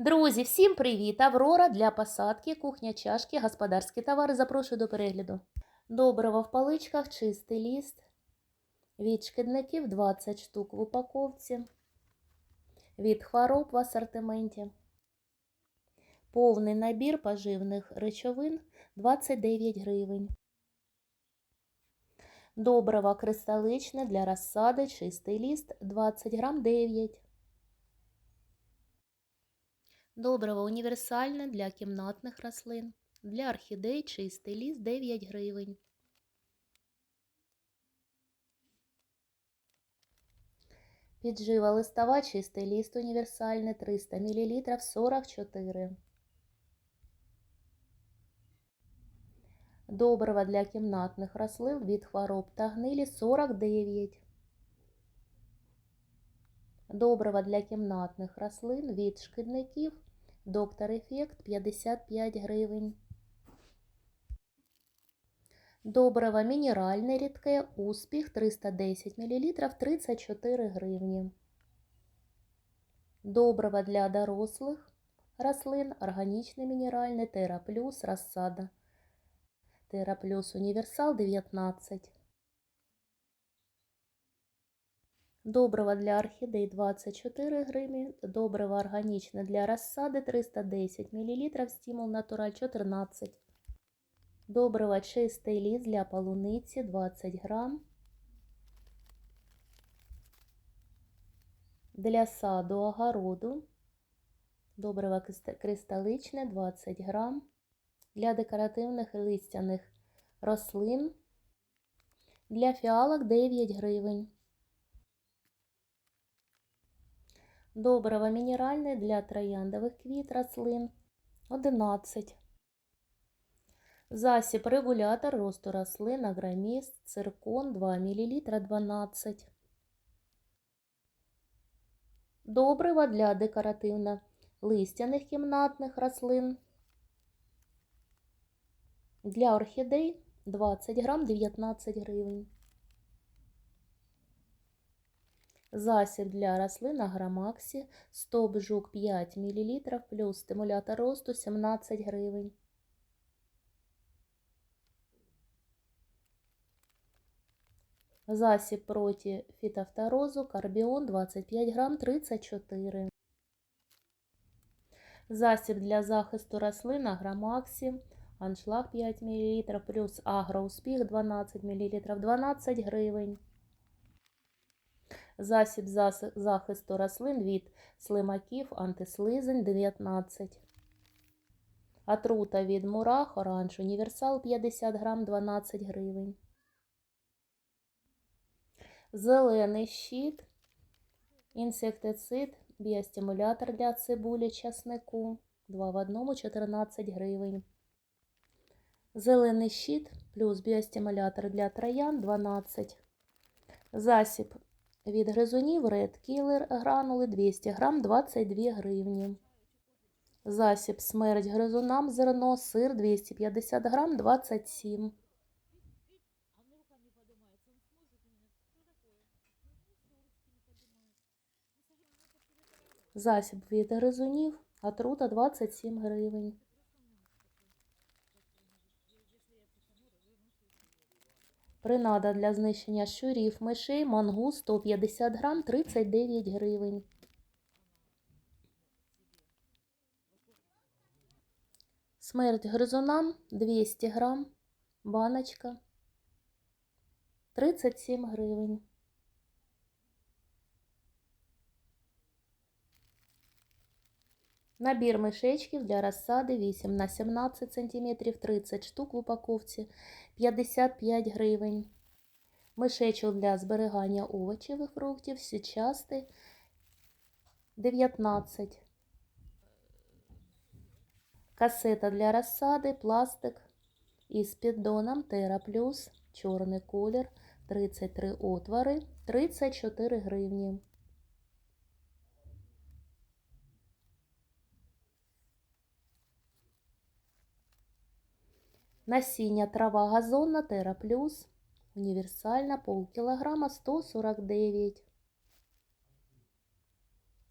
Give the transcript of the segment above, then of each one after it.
Друзі, всім привіт! Аврора для посадки, кухня, чашки, господарські товари. Запрошую до перегляду. Добрива в паличках, чистий ліст. Від шкідників 20 штук в упаковці. Від хвороб в асортименті. Повний набір поживних речовин 29 гривень. Добрива кристаличне для розсади, чистий ліст 20 грам 9. Добриво універсальне для кімнатних рослин. Для орхідей чистий ліс 9 гривень. Піджива листова чистий ліст універсальний 300 мл 44. Добрива для кімнатних рослин від хвороб та гнилі 49. Добрива для кімнатних рослин від шкідників Доктор Ефект 55 гривень. Добриво мінеральне рідке успіх 310 мл 34 гривні. Добриво для дорослих рослин органічне мінеральне Тера Плюс розсада. Тера Плюс універсал 19. Добриво для орхідей 24 гривні. Добриво органічне для розсади 310 мл. Стимул натураль 14. Добриво чистий ліс для полуниці 20 грам. Для саду огороду. Добриво кристаличне 20 грам. Для декоративних і листяних рослин. Для фіалок 9 гривень. Добриво мінеральне для трояндових квіт рослин 11. Засіб регулятор росту рослин, агроміст, циркон 2 мл 12. Добриво для декоративно листяних кімнатних рослин. Для орхідей 20 грам 19 гривень. Засіб для рослин Агромаксі Стоп жук 5 мл плюс стимулятор росту 17 гривень. Засіб проти фітофторозу Карбіон 25 грам 34. Засіб для захисту рослин Агромаксі Аншлаг 5 мл плюс Агроуспіх 12 мл 12 гривень. Засіб захисту рослин від слимаків антислизень 19. Отрута від мурах оранж універсал 50 грам 12 гривень. Зелений щит, інсектицид, біостимулятор для цибулі часнику 2 в 1 14 гривень. Зелений щит плюс біостимулятор для троян 12. Засіб від гризунів Red Killer гранули 200 грам 22 гривні. Засіб смерть гризунам зерно, сир 250 грам 27. Засіб від гризунів отрута 27 гривень. Принада для знищення щурів, мишей, мангу 150 грам 39 гривень. Смерть гризунам 200 грам, баночка 37 гривень. Набір мишечків для розсади 8 на 17 см 30 штук в упаковці 55 гривень. Мишечок для зберігання овочів і фруктів січастий 19. Касета для розсади, пластик із піддоном Тера Плюс, чорний колір, 33 отвори, 34 гривні. Насіння трава газонна Тера Плюс. Універсальна полкілограма 149.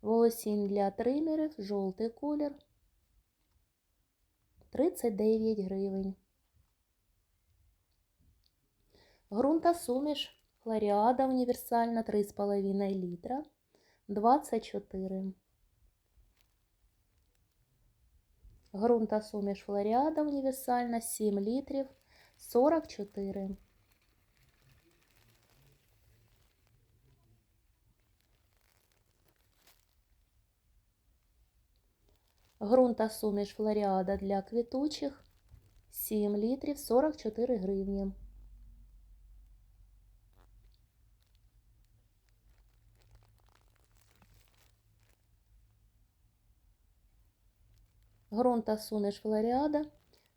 Волосінь для тримерів, жовтий колір. 39 гривень. Грунта суміш Флоріада універсальна 3,5 літра 24. Грунта суміш Флоріада універсальна 7 літрів 44. Грунта суміш Флоріада для квітучих 7 літрів 44 гривні. Грунта суміш Флоріада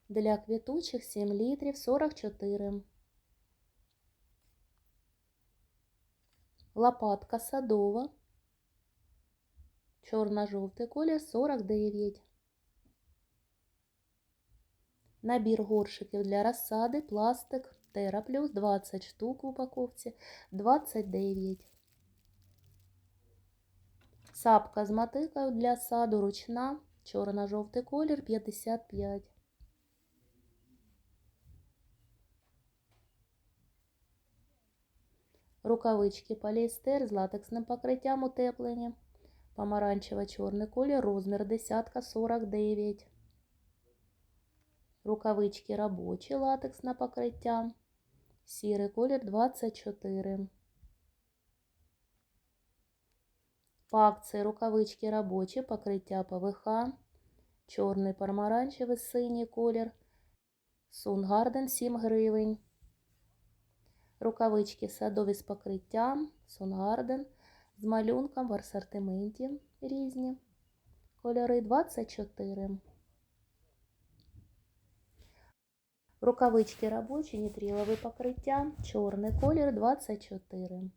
для квітучих 7 літрів 44. Лопатка садова. Чорно-жовтий колір 49. Набір горшиків для розсади, пластик, Тера плюс 20 штук в упаковці 29. Сапка з мотикою для саду ручна, чорно-жовтий колір 55. Рукавички поліестер з латексним покриттям утеплені. Помаранчево-чорний колір, розмір десятка 49. Рукавички робочі, латексне покриття. Сірий колір 24. По рукавички робочі, покриття ПВХ. Чорний помаранчевий синій колір. Сунгарден 7 гривень. Рукавички садові з покриттям. Сунгарден з малюнком в асортименті різні. Кольори 24. Рукавички робочі, нітрилове покриття, чорний колір 24.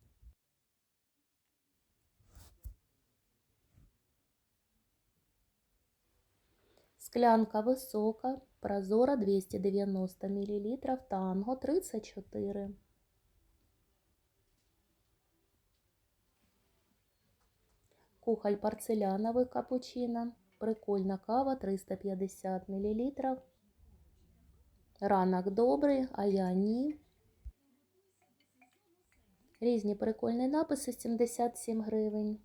Склянка висока, прозора 290 мл, танго 34. Кухоль порцеляновий капучино, прикольна кава 350 мл. Ранок добрий, а я ні. Різні прикольні написи 77 гривень.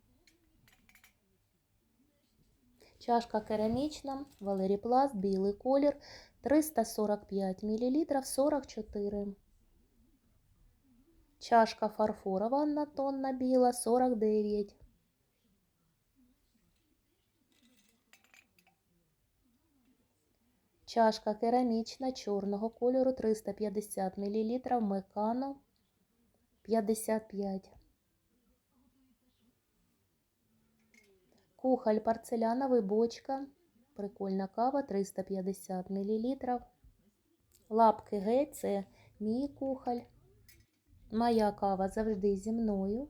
Чашка керамічна, Валерій Пласт, білий колір 345 мл 44. Чашка фарфорова однотонна біла 49. Чашка керамічна чорного кольору 350 мл мекано 55. Кухоль порцеляновий бочка. Прикольна кава 350 мл. Лапки Г це мій кухоль. Моя кава завжди зі мною.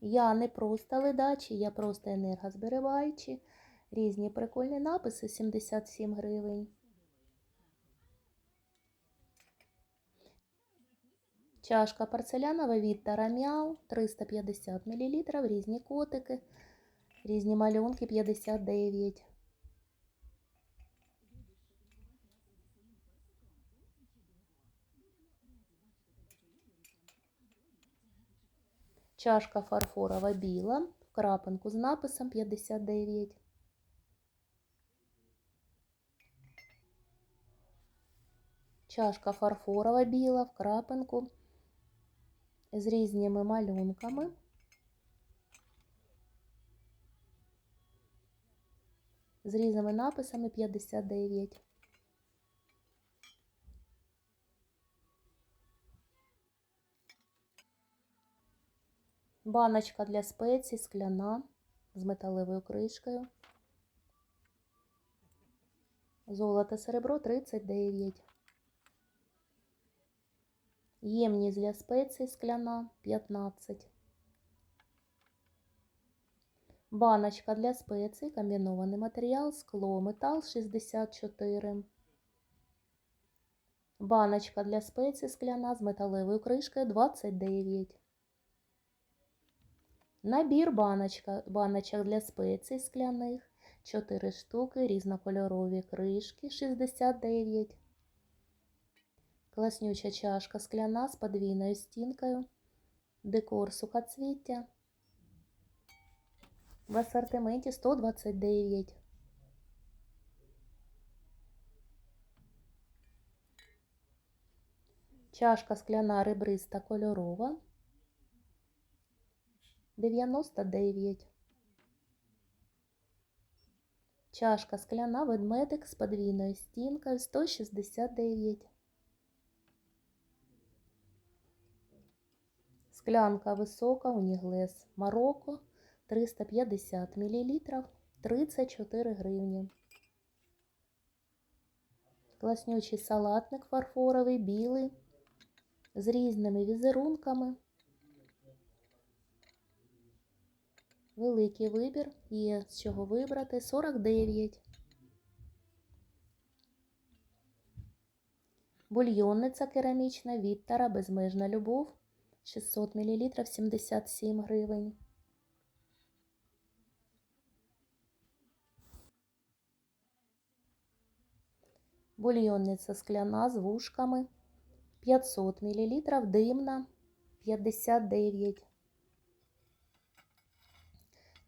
Я не просто ледачі, я просто енергозберігаючі. Різні прикольні написи 77 гривень. Чашка порцелянова від Тарамяу 350 мл, різні котики, різні малюнки 59. Чашка фарфорова біла, в крапинку з написом 59. Чашка фарфорова біла, в крапинку з різними малюнками. З різними написами 59. Баночка для спецій скляна з металевою кришкою. Золото серебро 39. Ємність для спецій скляна 15. Баночка для спецій, комбінований матеріал, скло, метал 64. Баночка для спецій скляна з металевою кришкою 29. Набір баночка, баночок для спецій скляних. 4 штуки, різнокольорові кришки 69. Класнюча чашка скляна з подвійною стінкою. Декор сухоцвіття. В асортименті 129. Чашка скляна ребриста кольорова 99. Чашка скляна ведмедик з подвійною стінкою 169. Склянка висока уніглес Марокко 350 мл 34 гривні. Класнючий салатник фарфоровий, білий, з різними візерунками. Великий вибір, є з чого вибрати 49. Бульйонниця керамічна Віттара Безмежна любов 600 мл 77 гривень. Бульйонниця скляна з вушками 500 мл димна 59.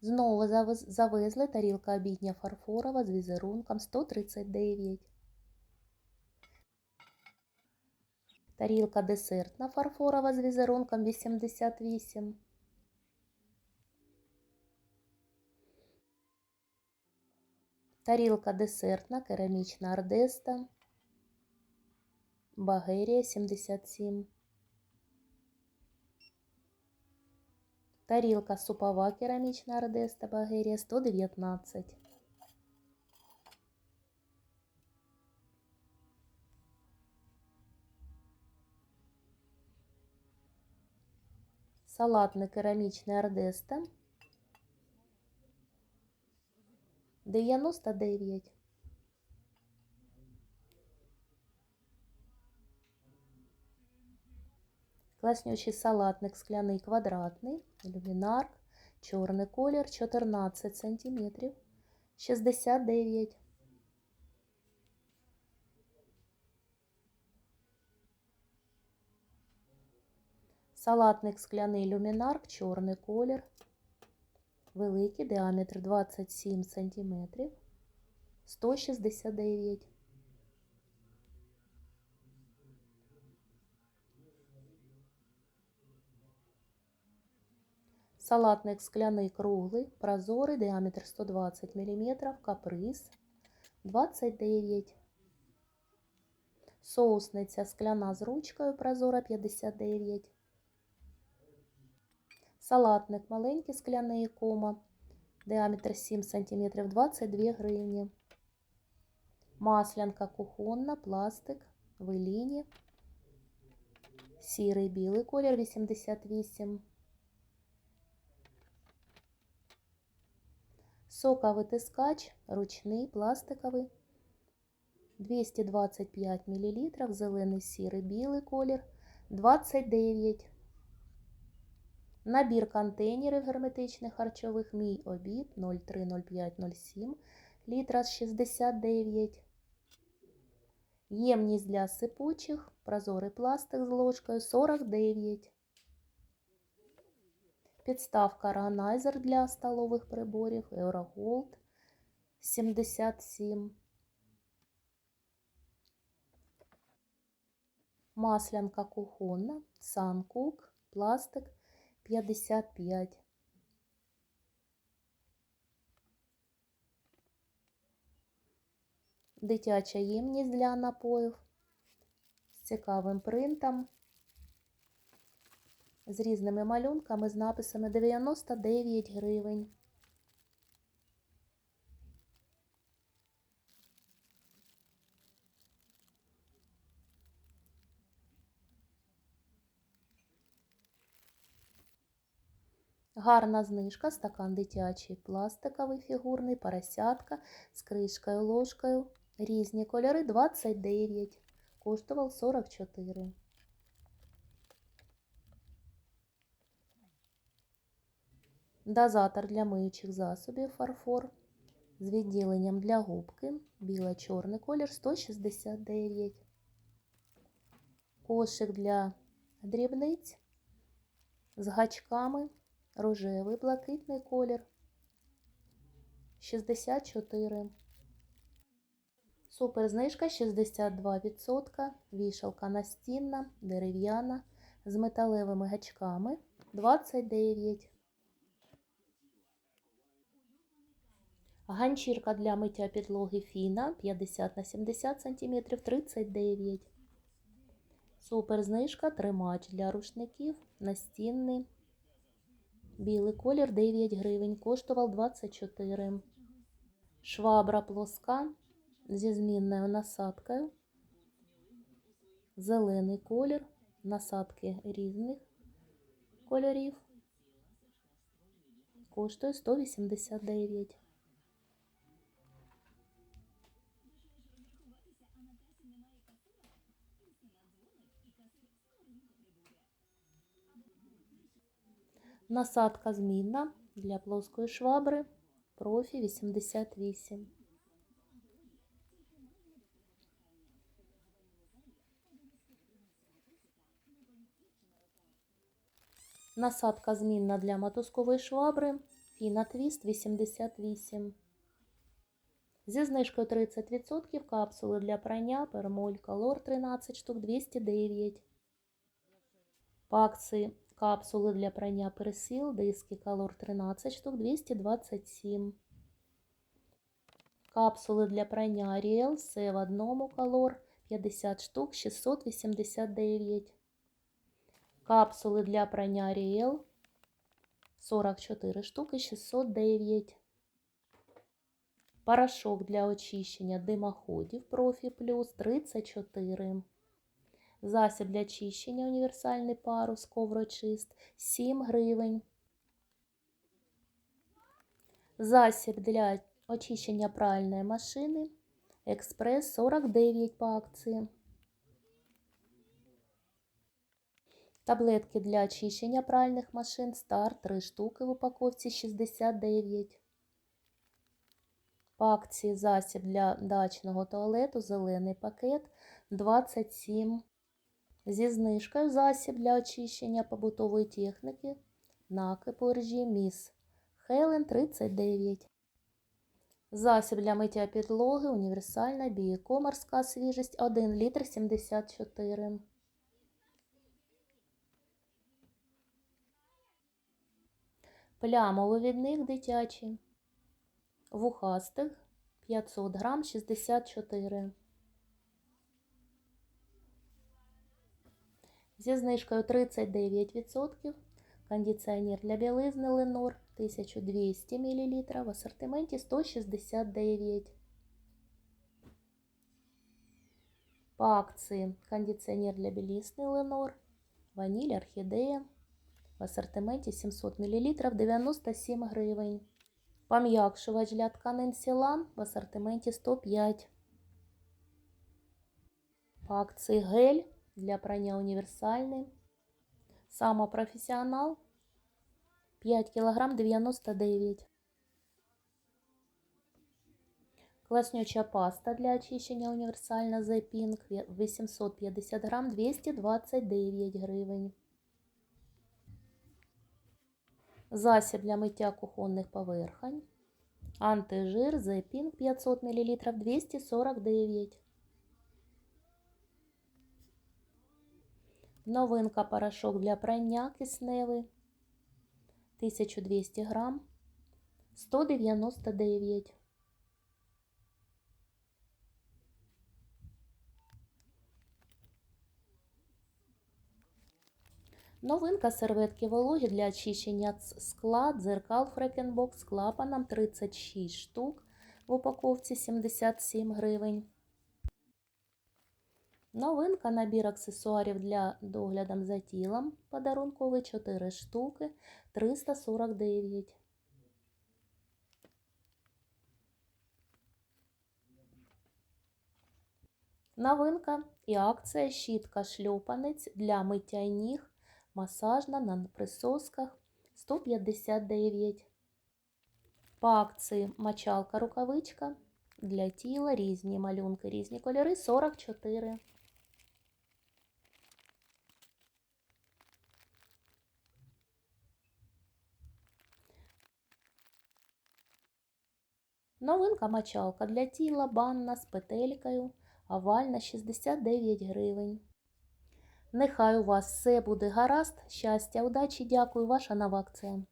Знову завезли тарілка обідня фарфорова з візерунком 139. Тарілка десертна фарфорова з візерунком 88. Тарілка десертна керамічна ардеста. Багерія 77. Тарілка супова керамічна ардеста Багерія 119. Салатний керамічний ардеста 99. Класнючий салатник скляний квадратний, люмінарк, чорний колір 14 см, 69. Салатник скляний люмінарк, чорний колір, великий діаметр 27 см, 169. Салатник скляний круглий, прозорий, діаметр 120 мм, каприз 29. Соусниця скляна з ручкою прозора 59. Салатник маленький скляний кома, діаметр 7 см 22 гривні. Маслянка кухонна, пластик, в еліні. Сірий білий колір 88. Соковитискач ручний, пластиковий. 225 мл, зелений, сірий, білий колір 29. Набір контейнерів герметичних харчових Мій обід 030507 літра 69. Ємність для сипучих, прозорий пластик з ложкою 49. Підставка органайзер для столових приборів Eurogold 77. Маслянка кухонна, Санкук, пластик 55. Дитяча ємність для напоїв з цікавим принтом, з різними малюнками, з написами 99 гривень. Гарна знижка, стакан дитячий, пластиковий, фігурний, поросятка з кришкою, ложкою. Різні кольори 29, коштував 44. Дозатор для миючих засобів фарфор з відділенням для губки. Біло-чорний колір 169. Кошик для дрібниць з гачками. Рожевий блакитний колір 64. Супер знижка 62%. Вішалка настінна, дерев'яна з металевими гачками 29. Ганчірка для миття підлоги Фіна 50 на 70 см 39. Супер знижка тримач для рушників настінний. Білий колір 9 гривень, коштував 24. Швабра плоска зі змінною насадкою. Зелений колір, насадки різних кольорів. Коштує 189. Насадка змінна для плоскої швабри профі 88. Насадка змінна для мотузкової швабри Фіна Твіст 88. Зі знижкою 30% капсули для прання Пермоль Колор 13 штук 209. По акції капсули для прання персил, диски Color 13 штук 227. Капсули для прання Ariel все в одному Color 50 штук 689. Капсули для прання Ariel 44 штуки 609. Порошок для очищення димоходів Профі Плюс 34. Засіб для чищення універсальний парус коврочист 7 гривень. Засіб для очищення пральної машини Експрес 49 по акції. Таблетки для очищення пральних машин Стар 3 штуки в упаковці 69. По акції засіб для дачного туалету зелений пакет 27. Зі знижкою засіб для очищення побутової техніки накипу ржі Міс Хелен 39. Засіб для миття підлоги універсальна бієко морська свіжість 1 літр 74. Плямовий відник дитячий. Вухастих 500 грам 64. Зі знижкою 39% кондиціонер для білизни Ленор 1200 мл в асортименті 169. По акції кондиціонер для білизни Ленор ваніль орхідея в асортименті 700 мл 97 гривень. Пом'якшувач для тканин Сілан в асортименті 105. По акції гель для прання універсальний. Самопрофесіонал 5 кг 99. Класнюча паста для очищення універсальна The Pink 850 грам 229 гривень. Засіб для миття кухонних поверхонь. Антижир The Pink 500 мл 249. Новинка порошок для прання кисневий 1200 грам 199. Новинка серветки вологі для очищення скла, дзеркал Фрекенбок з клапаном 36 штук в упаковці 77 гривень. Новинка набір аксесуарів для доглядом за тілом. Подарунковий 4 штуки 349. Новинка і акція щітка шльопанець для миття ніг масажна на присосках 159. По акції мочалка рукавичка для тіла, різні малюнки, різні кольори 44. Новинка мочалка для тіла, банна з петелькою, овальна 69 гривень. Нехай у вас все буде гаразд, щастя, удачі, дякую, ваша нова акція.